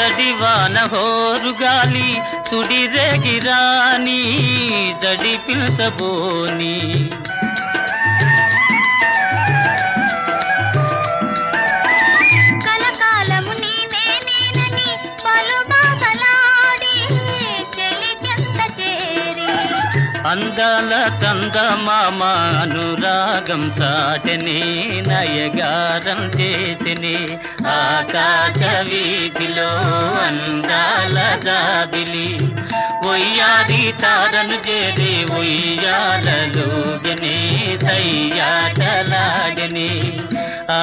జడివాన హోరుగాలి సుడిరేగిరాని జడి పిలుచబోని అందాల చందమామ అనురాగం చాటని నయగారం చేసిని ఆకాశ వీధిలో అందాల జాబిలి ఒయ్యాది తారను చేరి ఉయ్యాలలోగని సయ్యాటలాగని ఆ